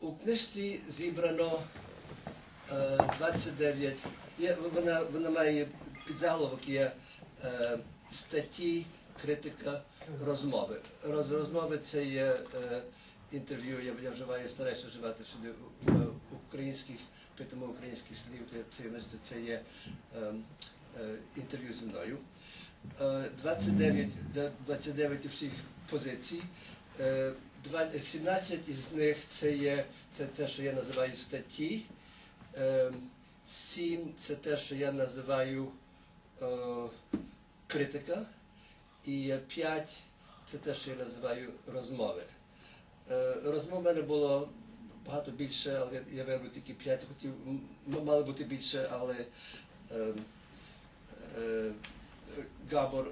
У книжці зібрано е, 29. Є, вона, вона має підзаголовок є е, статті, критика, розмови. Роз, розмови це є е, інтерв'ю, я, я вживаю, стараюся вживати всюди е, українських, питимо українських слів, це, це, це, є е, е, інтерв'ю зі мною. Е, 29, де- 29 всіх позицій. Е, два- 17 із них це є це те, що я називаю статті. Е, Сім це те, що я називаю е, критика. І п'ять це те, що я називаю розмови. Е, Розмов в мене було багато більше, але я вибрав тільки п'ять. Хотів, м, м- мало бути більше, але е, е, Габор,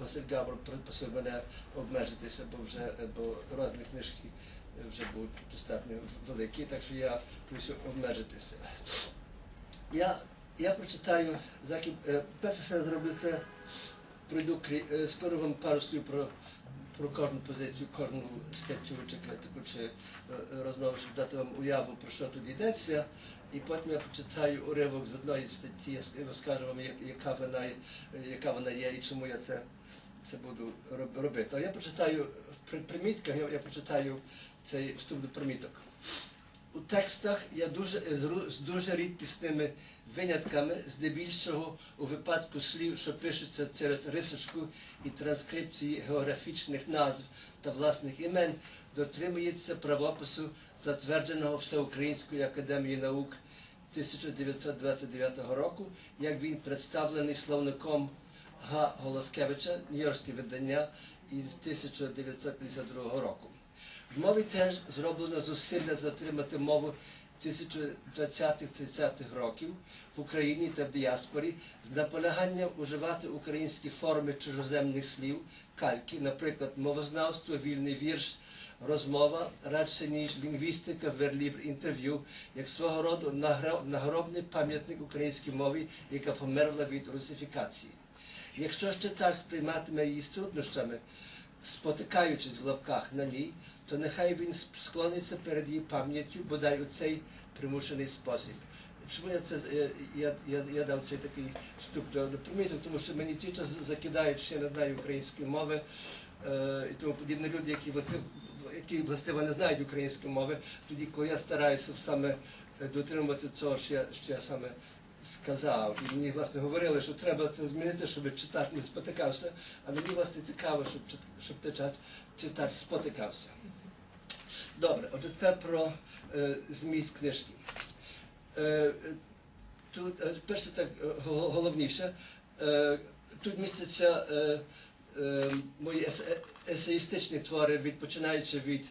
Василь Габор просив мене обмежитися, бо вже бо розмір книжки вже був достатньо великий, так що я мусив обмежитися. Я, я прочитаю, закіп, перше, що я зроблю, це пройду крі- з скоро пару слів про, про кожну позицію, кожну статтю чи критику, чи е, е, розмову, щоб дати вам уяву, про що тут йдеться. І потім я почитаю уривок з одної статті, я розкажу вам, яка вона, яка вона є і чому я це, це буду робити. А я прочитаю в при- примітках, я, я прочитаю цей вступ до приміток. У текстах я дуже з дуже рідкісними винятками, здебільшого у випадку слів, що пишуться через рисочку і транскрипції географічних назв та власних імен, дотримується правопису, затвердженого Всеукраїнською академією наук 1929 року, як він представлений словником Г. Голоскевича, Нью-Йоркське видання із 1952 року. В мові теж зроблено зусилля затримати мову 1920-30-х років в Україні та в діаспорі з наполяганням уживати українські форми чужоземних слів, кальки, наприклад, мовознавство, вільний вірш, розмова, радше ніж лінгвістика, верлібр, інтерв'ю, як свого роду нагробний пам'ятник українській мові, яка померла від русифікації. Якщо ж читач сприйматиме її з труднощами, спотикаючись в лапках на ній, то нехай він склониться перед її пам'яттю, бодай у цей примушений спосіб. Чому я це я, я, я дав цей такий вступ до, до приміток, тому що мені ті час закидають, що я не знаю української мови е, і тому подібне люди, які властиво, які властиво не знають української мови, тоді, коли я стараюся саме дотримуватися цього, що я, що я саме сказав. І мені власне говорили, що треба це змінити, щоб читач не спотикався. А мені власне цікаво, щоб, щоб читач спотикався. Добре, отже тепер про е, зміст книжки. Е, е, тут, е, перше, так е, головніше, е, тут містяться е, е, мої есеїстичні твори, від, починаючи від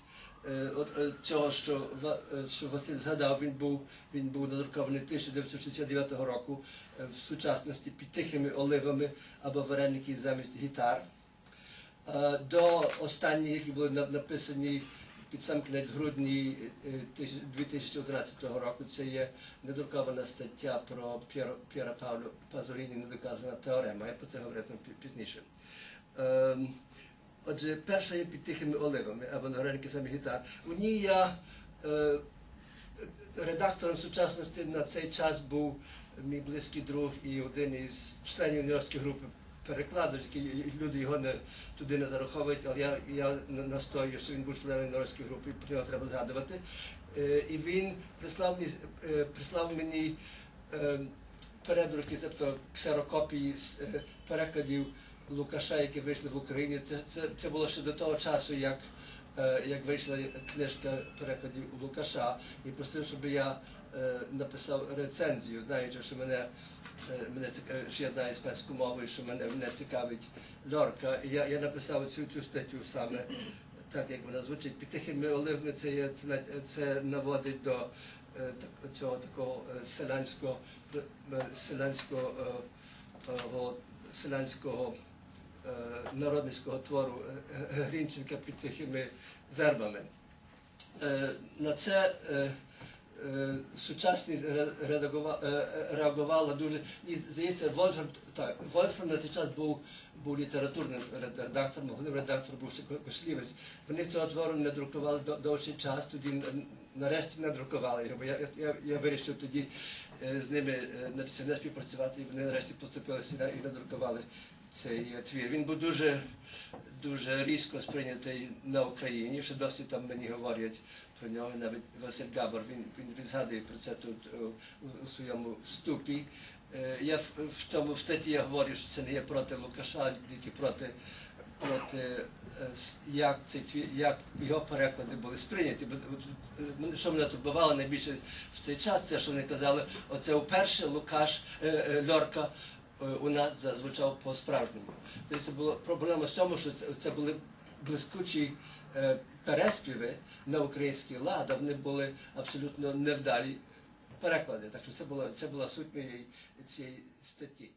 е, от, е, цього, що, е, що Василь згадав, він був, він був надрукований 1969 року е, в сучасності під тихими оливами або вареники замість гітар. Е, До останніх, які були написані під сам кінець грудні е, 2011 року, це є недрукована стаття про П'єра Павло Пазоліні недоказана теорема. Я про це говоритиму пізніше. Ем, Отже, перша є під тихими оливами або на самі гітар. У ній я е, редактором сучасності на цей час був мій близький друг і один із членів університетської групи перекладач, люди його не туди не зараховують, але я, я настоюю, що він був членом університетської групи, про нього треба згадувати. Е, І він прислав мені, е, прислав мені е, передруки, тобто ксерокопії з перекладів Лукаша, які вийшли в Україні. Це, це, це було ще до того часу, як, як вийшла книжка перекладів Лукаша, і просив, щоб я написав рецензію, знаючи, що мене, е, мене що я знаю іспанську мову і що мене, мене цікавить Льорка. Я, я написав цю, цю статтю саме так, як вона звучить. Під тихими оливами це, є, це, наводить до е, цього такого е, селянського, е, селянського, е, е, го- селянського е, народницького твору е, е, Грінченка під тихими вербами. Е, На це е, е, сучасність ре- редагува- е, е, реагувала дуже. І, здається, Вольфрам, так, Вольфрам на цей час був, був літературним редактором, головним редактором був ще Кошлівець. Вони цього твору не друкували довший час, тоді нарешті надрукували його, бо я, я, я вирішив тоді е, з ними е, на не співпрацювати, і вони нарешті поступили сюди і надрукували цей твір. Він був дуже, дуже різко сприйнятий на Україні. Ще досі там мені говорять про нього. Навіть Василь Габор, він, він, він згадує про це тут е, у, у своєму вступі. Е, Я в, в тому в статті я говорю, що це не є проти Лукаша, тільки проти, проти е, як, цей як його переклади були сприйняті. Що мене турбувало найбільше в цей час, це що вони казали, оце вперше Лукаш Льорка у нас зазвучав по-справжньому. Тобто це була проблема в тому, що це, це були блискучі е, переспіви на український лад, а вони були абсолютно невдалі переклади. Так що це була, це була суть моєї цієї статті.